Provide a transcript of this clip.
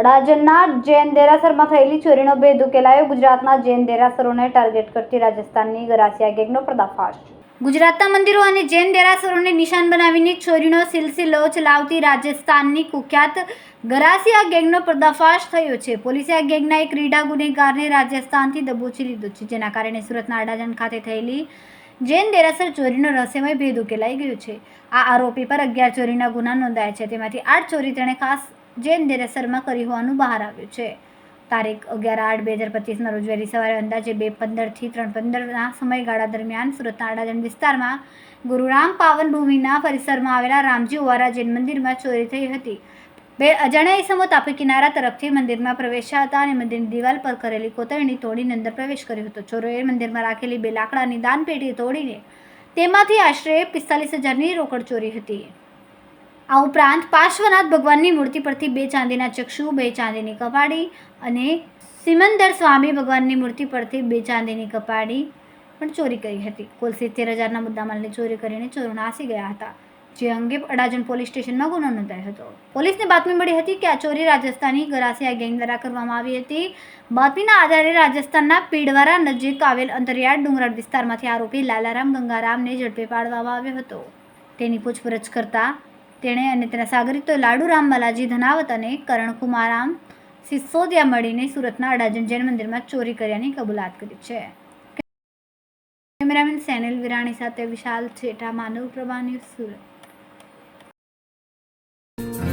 અડાજણના જૈન દેરાસરમાં થયેલી ચોરીનો ભેદ ઉકેલાયો. ગુજરાતના જૈન દેરાસરોને ટાર્ગેટ કરતી રાજસ્થાનની ગરાસિયા ગેંગનો પર્દાફાશ. ગુજરાતના મંદિરો અને જૈન દેરાસરોને નિશાન બનાવીને ચોરીનો સિલસિલો ચલાવતી રાજસ્થાનની કુખ્યાત ગરાસિયા ગેંગનો પર્દાફાશ થયો છે. પોલીસે આ ગેંગના એક રીડા ગુનેગારને રાજસ્થાનથી દબોચી લીધો છે, જેના કારણે સુરતના અડાજણ ખાતે થયેલી જૈન દેરાસર ચોરીનો રહસ્યમય ભેદ ઉકેલાઈ ગયો છે. આ આરોપી પર અગિયાર ચોરીના ગુના નોંધાયા છે. તેમાંથી આઠ ચોરી તેણે ખાસ જૈન દેરાસરમાં કરી હોવાનું બહાર આવ્યું છે. તારીખ અગિયાર આઠ બે હજાર પચીસના રોજ વહેલી સવારે અંદાજે બે પંદરથી ત્રણ પંદરના સમયગાળા દરમિયાન સુરતના અડાજણ વિસ્તારમાં ગુરુરામ પાવન ભૂમિના પરિસરમાં આવેલા રામજી ઓવારા જૈન મંદિરમાં ચોરી થઈ હતી. બે અજાણ્યા ઈસમો તાપી કિનારા તરફથી મંદિરમાં પ્રવેશ્યા હતા અને મંદિરની દિવાલ પર કરેલી કોતરણી તોડીને અંદર પ્રવેશ કર્યો હતો. ચોરોએ મંદિરમાં રાખેલી બે લાકડાની દાનપેટી તોડીને તેમાંથી આશરે પિસ્તાલીસ હજારની રોકડ ચોરી હતી. આ ઉપરાંત પાર્શ્વનાથ ભગવાનની મૂર્તિ પરથી બે ચાંદીના ચક્ષુ, બે ચાંદીની કપાડી અને સિમંદર સ્વામી ભગવાનની મૂર્તિ પરથી બે ચાંદીની કપાડી પણ ચોરી કરી હતી. કુલ સિત્તેર હજારના મુદ્દામાલની ચોરી કરીને ચોરો નાસી ગયા હતા. જે અંગે અડાજણ પોલીસ સ્ટેશનમાં ગુનો નોંધાયો હતો. પોલીસને બાતમી મળી હતી કે આ ચોરી રાજસ્થાની ગરાસિયા ગેંગ દ્વારા કરવામાં આવી હતી. બાતમીના આધારે રાજસ્થાનના પીડવારા નજીક આવેલ અંતરિયાળ ડુંગરાળ વિસ્તારમાંથી આરોપી લાલારામ ગંગારામને ઝડપે પાડવામાં આવ્યો હતો. તેની પૂછપરછ કરતા તેણે અને તેના સાગરીતો લાડુરામ બાલાજી ધનાવત અને કરણકુમારામ સિસોદિયા મળીને સુરતના અડાજણ જૈન મંદિરમાં ચોરી કર્યાની કબૂલાત કરી છે. કેમેરામેન સેનિલ વિરાણી સાથે વિશાલ છેઠા, માનવ પ્રભા, ન્યૂઝ સુરત.